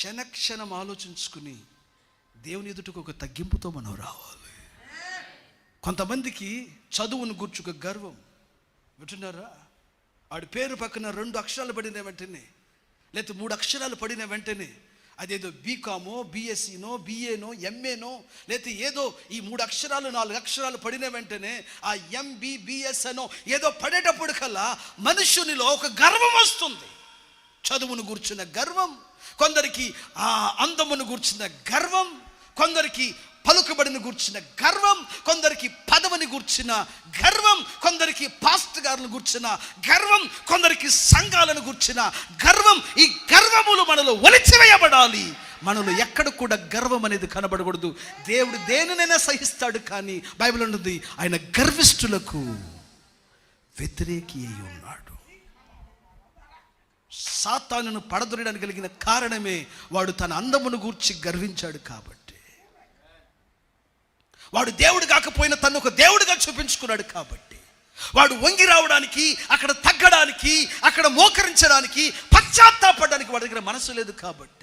క్షణక్షణం ఆలోచించుకుని దేవుని ఎదుటకు ఒక తగ్గింపుతో మనం రావాలి. కొంతమందికి చదువును గుర్చుక గర్వం. వింటున్నారా? ఆడి పేరు పక్కన రెండు అక్షరాలు పడిన వెంటనే లేకపోతే మూడు అక్షరాలు పడిన వెంటనే అదేదో బీకామో బీఎస్సీనో బీఏనో ఎంఏనో లేకపోతే ఏదో ఈ మూడు అక్షరాలు నాలుగు అక్షరాలు పడిన వెంటనే ఆ ఎంబీబీఎస్ అనో ఏదో పడేటప్పుడు కల్లా మనుషునిలో ఒక గర్వం వస్తుంది. చదువును కూర్చున్న గర్వం కొందరికి ఆ అందమును గుర్చిన గర్వం కొందరికి పలుకుబడిని గుర్చిన గర్వం కొందరికి పదవిని గుర్చిన గర్వం కొందరికి పాస్ట్ గారులను కూర్చిన గర్వం కొందరికి సంఘాలను కూర్చిన గర్వం. ఈ గర్వములు మనలో ఒలిచివేయబడాలి. మనలో ఎక్కడ కూడా గర్వం అనేది కనబడకూడదు. దేవుడు దేనినైనా సహిస్తాడు కానీ బైబిల్ ఉంటుంది ఆయన గర్విష్ఠులకు వ్యతిరేకి అయి ఉన్నాడు. సాతానును పడదొరడానికి కలిగిన కారణమే వాడు తన అందమును గూర్చి గర్వించాడు కాబట్టి. వాడు దేవుడు కాకపోయినా తను ఒక దేవుడిగా చూపించుకున్నాడు కాబట్టి. వాడు వంగి రావడానికి అక్కడ తగ్గడానికి అక్కడ మోకరించడానికి పశ్చాత్తాపడడానికి వాడి దగ్గర మనసు లేదు కాబట్టి.